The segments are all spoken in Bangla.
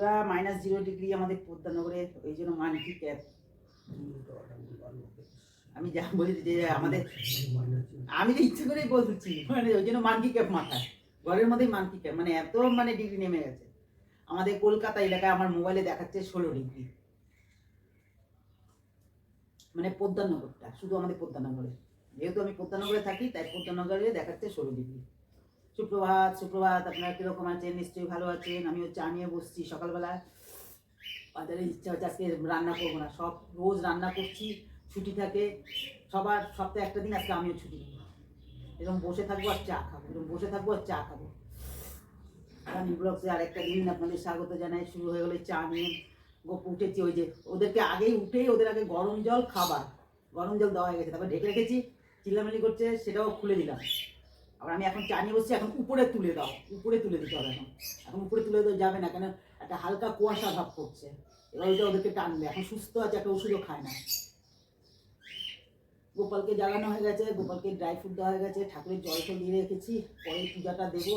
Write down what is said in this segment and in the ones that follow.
পুরা মাইনাস জিরো ডিগ্রি আমাদের পদ্মানগরে ওই জন্য মানকি ক্যাপ আমি যা বলি যে আমাদের আমি তো ইচ্ছে করেই বলছি মানে ওই জন্য মানকি ক্যাপ মাথায়। ঘরের মধ্যেই মানকি ক্যাপ মানে এত মানে ডিগ্রি নেমে গেছে। আমাদের কলকাতা এলাকায় আমার মোবাইলে দেখাচ্ছে ষোলো ডিগ্রি মানে পদ্মানগরটা, শুধু আমাদের পদ্মানগরে। যেহেতু আমি পদ্মানগরে থাকি, তাই পদ্মানগরে দেখাচ্ছে ষোলো ডিগ্রি সুপ্রভাত সুপ্রভাত, আপনারা কীরকম আছেন? নিশ্চয়ই ভালো আছেন। আমিও চা নিয়ে বসছি সকালবেলা। বাজারে ইচ্ছা হচ্ছে আজকে রান্না করব না। সব রোজ রান্না করছি, ছুটি থাকে। সবার সপ্তাহে একটা দিন আজকে আমিও ছুটি এরকম বসে থাকব আর চা খাব। এরকম বসে থাকব আর চা খাব। আমি ব্লগসে আরেকটা দিন আপনাদের স্বাগত জানাই। শুরু হয়ে গেলে চা নিয়ে। গোপ উঠেছি ওই যে, ওদেরকে আগেই উঠেই ওদের আগে গরম জল, খাবার। গরম জল দেওয়া হয়ে গেছে। তারপর ঢেকে রেখেছি চিল্লামিলি করছে, সেটাও খুলে দিলাম। আবার আমি এখন চা নিয়ে বসছি এখন উপরে তুলে দাও, উপরে তুলে দিতে হবে এখন। এখন উপরে তুলে দেওয়া যাবে না, কেন একটা হালকা কুয়াশা ভাব করছে। এবার ওইটা ওদেরকে টানবে, এখন সুস্থ আছে, একটা ওষুধও খায় না। গোপালকে জ্বালানো হয়ে গেছে, গোপালকে ড্রাই ফ্রুট দেওয়া হয়ে গেছে, ঠাকুরের জল ফল দিয়ে রেখেছি, পরে পূজাটা দেবো।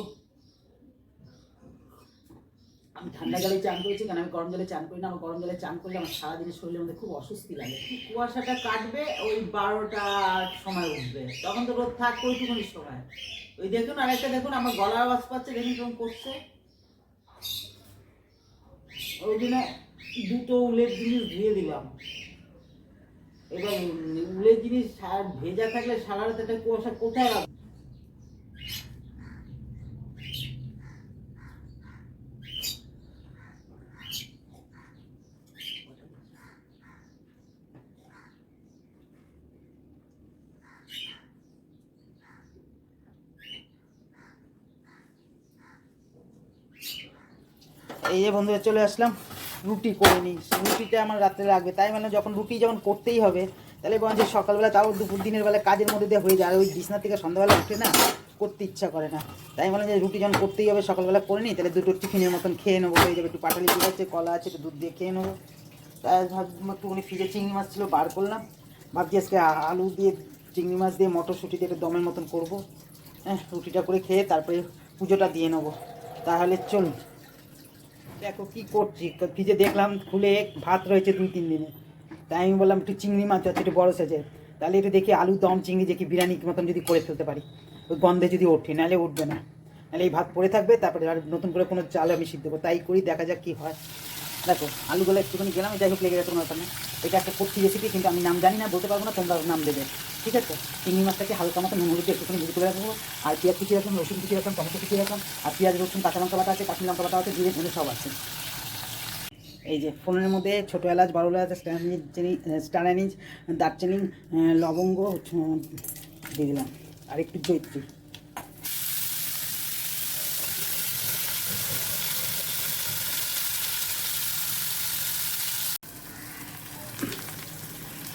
আমি ঠান্ডা জলে চান করেছি কারণ আমি গরম জলে চান করি না, আমার গরম জলে চান করলে আমার সারাদিনের শরীরের মধ্যে খুব অস্বস্তি লাগে। কুয়াশাটা কাটবে, ওই বারোটার সময় উঠবে। তখন তো রোদ থাকবে ওইটুকুনি সময়। ওই দেখুন আরেকটা দেখুন, আমার গলা আওয়াজ পাচ্ছে, দেখুন কেমন করছে। ওই জন্য দুটো উলের জিনিস ধুয়ে দিলাম। এবার উলের জিনিস ভেজা থাকলে সারা রাত কুয়াশা কোথায় রাখব? এই যে বন্ধুরা চলে আসলাম, রুটি করে নিই। রুটিটা আমার রাত্রে লাগবে। তাই মানে যখন রুটি যখন করতেই হবে, তাহলে বরঞ্চ সকালবেলা তাও দুপুর দিনের বেলা কাজের মধ্যে দিয়ে হয়ে যায়। আর ওই বিছনা থেকে সন্ধ্যাবেলা উঠে না করতে ইচ্ছা করে না। তাই বলে যে রুটি যখন করতেই হবে, সকালবেলা করে নিই, তাহলে দুটো টিফিনের মতন খেয়ে নেব। হয়ে যাবে একটু পাটালি দুধ আছে, কলা আছে, একটু দুধ দিয়ে খেয়ে নেব। তাই একটুখানি ফ্রিজে চিংড়ি মাছ ছিল, বার করলাম। ভাবছি আজকে আলু দিয়ে, চিংড়ি মাছ দিয়ে মটরশুঁটি দিয়ে একটু দমের মতন করব। হ্যাঁ রুটিটা করে খেয়ে তারপরে পুজোটা দিয়ে নেব। তাহলে চলুন। দেখো কি করছি? ফ্রিজে দেখলাম, খুলে ভাত রয়েছে দুই, তিন দিনে। তাই আমি বললাম, একটু চিংড়ি মাছ আছে, একটু বড় সেজে তাহলে একটু দেখি আলু, দম, চিংড়ি দেখি বিরিয়ানি মতন যদি করে ফেলতে পারি। ওই গন্ধে যদি ওঠে, নাহলে উঠবে না। নাহলে এই ভাত পড়ে থাকবে, তারপরে আর নতুন করে কোনো চাল আমি সিদ্ধ করব। তাই করি, দেখা যাক কী হয়। দেখো, আলুগুলো একটুখানি গেলাম, যাই হোক লেগে গেছে তোমার ওখানে এটা একটা করছি রেসিপি কিন্তু আমি নাম জানি না, বলতে পারব না, তোমরা নাম দেবে। ঠিক আছে? চিংড়ি মাছটাকে হালকা মতো নুন একটুখানি ভুজি করে রাখব। আর পেঁয়াজ কুচি রাখলাম, রসুন কুচি রাখলাম, টমেটো কুচি রাখলাম, আর পেঁয়াজ, রসুন, কাঁচা লঙ্কা বাটা আছে কাঁচা লঙ্কা বাটা আছে ধরে সব আছে। এই যে, ফোনের মধ্যে ছোটো এলাচ, বড় এলাচ, স্টার অ্যানিজ দারচিনি লবঙ্গ দিয়ে দিলাম। আর একটু জৈত্রী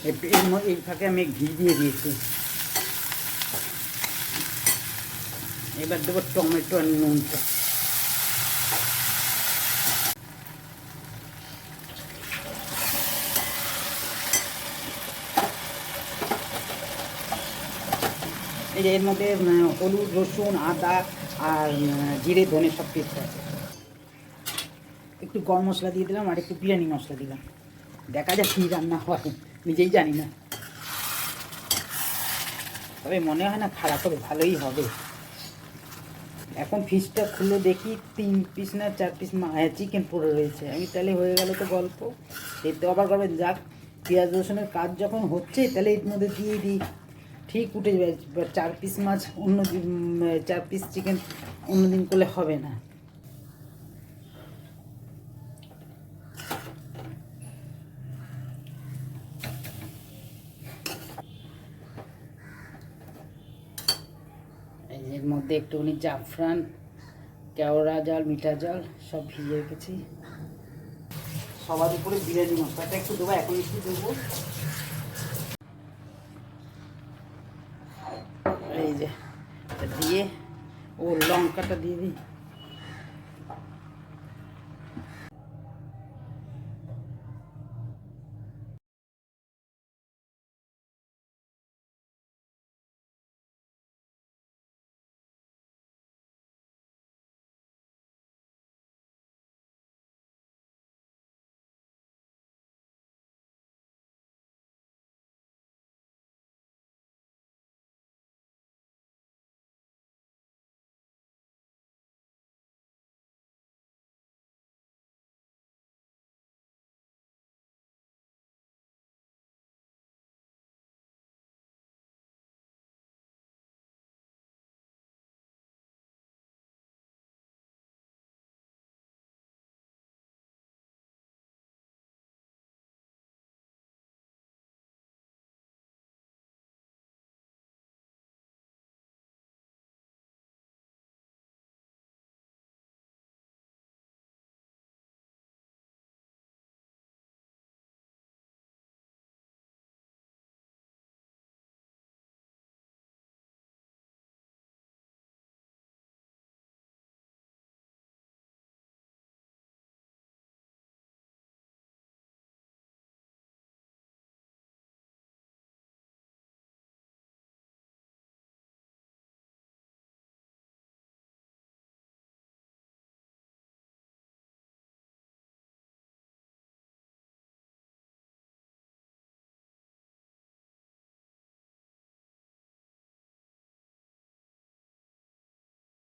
এর- এর ম- এই ফাঁকে আমি ঘি দিয়ে দিয়েছি। এবার দেবো টমেটো আর নুনটা। এই যে এর মধ্যে হলুদ, রসুন, আদা আর জিরে, ধনে সব পেস্ট আছে। একটু গরম মশলা দিয়ে দিলাম আর একটু বিরিয়ানি মশলা দিলাম। দেখা যাক কী রান্না হয়। নিজেই জানি না। তবে মনে হয় না খারাপ হবে, ভালোই হবে। এখন ফিশটা খুলে দেখি, তিন পিস না চার পিস চিকেন পড়ে রয়েছে। আমি তাহলে হয়ে গেল তো গল্প। এতে আবার করবেন, যাক, পেঁয়াজ রসুনের কাজ যখন হচ্ছে, তাহলে এর মধ্যে দিয়ে দিই। ঠিক উঠে যাবে চার পিস মাছ অন্য চার পিস চিকেন অন্য দিন করলে হবে না। এর মধ্যে একটুখানি জাফরান, কেওড়া জল, মিঠা জল, সব ভিজে রেখেছি। সবার উপরে বিরিয়ানি মশলাটা একটু দেবো, এখন একটু দেবো। এই যে দিয়ে ও লঙ্কাটা দিয়ে দিই।